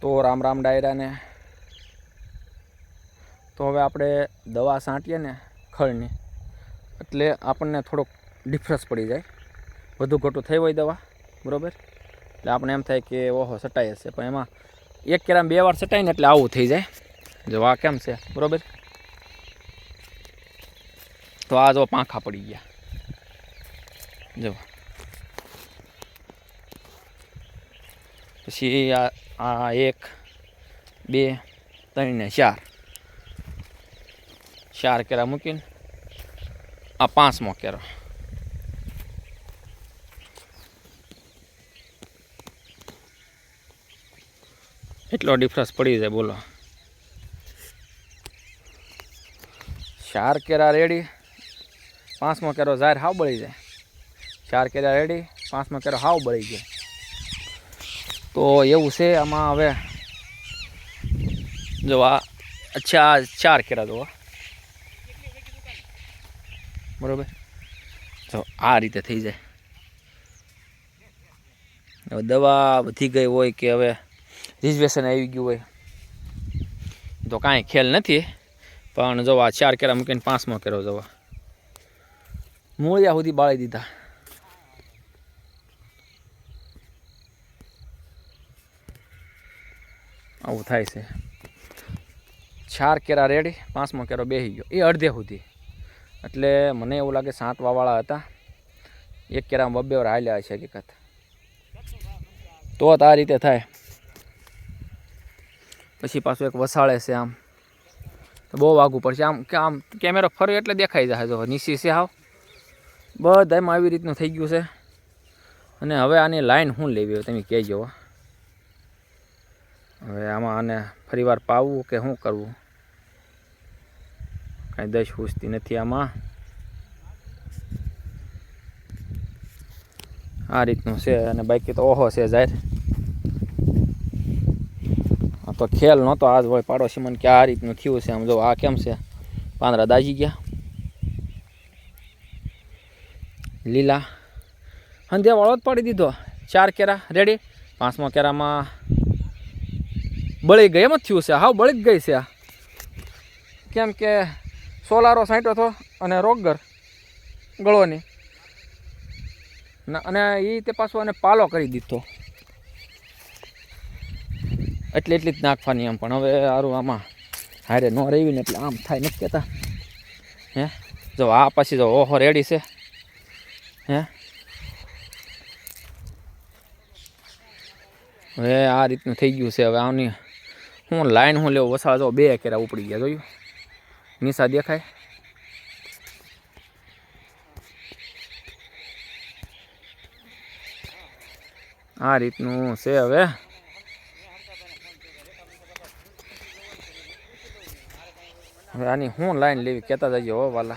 તો રામ રામ ડાયરાને. તો હવે આપણે દવા છાંટીએ ને ખળની. એટલે આપણને થોડોક ડિફરન્સ પડી જાય. વધુ ઘટું થઈ હોય દવા, બરાબર? એટલે આપણે એમ થાય કે ઓહો, સટાઈ હશે. પણ એમાં એક કેરામ બે વાર સટાય ને એટલે આવું થઈ જાય. જો આ કેમ છે, બરાબર? તો આ જો પાંખા પડી ગયા. જો. પછી આ આ એક, બે, ત્રણ ને ચાર. ચાર કેરા મૂકીને આ પાંચમો કેરો એટલો ડિફરન્સ પડી જાય, બોલો. ચાર કેરા રેડી, પાંચમો કેરો જાહેર હાવ બળી જાય. ચાર કેરા રેડી, પાંચમો કેરો હાવ બળી જાય. તો એવું છે આમાં હવે. જો આ અચ્છા ચાર કેરા જોવા બરોબર? જો આ રીતે થઈ જાય. હવે દવા વધી ગઈ હોય કે હવે રિઝર્વેશન આવી ગયું હોય, તો કાંઈ ખેલ નથી. પણ જો આ ચાર કેરા મૂકીને પાંચમો કેરો જવા મૂળિયા સુધી બાળી દીધા. આવું થાય છે. ચાર કેરા રેડી પાંચમો કેરો બેસી ગયો. એ અડધે સુધી. એટલે મને એવું લાગે સાત વાવાળા હતા. એક કેરામાં બબ્બે વાર હાલ્યા છે હકીકત. તો આ રીતે થાય. પછી પાછું એક વસાળે છે આમ. બહુ વાગવું પડશે. આમ કે આમ કેમેરો ફરે એટલે દેખાઈ જાય જો નીચી છે હાવ. બધામાં આવી રીતનું થઈ ગયું છે. અને હવે આની લાઈન શું લેવી હોય તમે કહેજો હો. હવે આમાં આને ફરીવાર પાવવું કે શું કરવું? કાંઈ દશ પૂછતી નથી આમાં. આ રીતનું છે અને બાકી તો ઓહો છે જાહેર. આ તો ખેલ નહોતો, આજ હોય પાડોશી મને કે આ રીતનું થયું છે આમ જો આ કેમ છે? પાંદરા દાજી ગયા. લીલા. સંધ્યાવાળો જ પાડી દીધો. ચાર કેરા. રેડી પાંચમા કેરામાં બળી ગઈ એમ જ થયું છે. હાવ બળી ગઈ છે આ. કેમ કે સોલારો સાંટ્યો હતો અને રોગર ગળોની. અને એ તે પાછો એને પાલો કરી દીધો. એટલે એટલી જ નાખવાની એમ, પણ હવે સારું આમાં હારે ન રહેવી ને એટલે આમ થાય, નથી કહેતા હે? જો આ પછી જો ઓહો રેડી છે. હે? હવે આ રીતનું થઈ ગયું છે, હવે આની હું લાઈન હું લેવો? વસાવા જો બે કેરા ઉપડી ગયા, જોયું? નિશા દેખાય? આ રીતનું છે હવે. હવે આની હું લાઈન લેવી? કહેતા જઈએ હો, વાલા.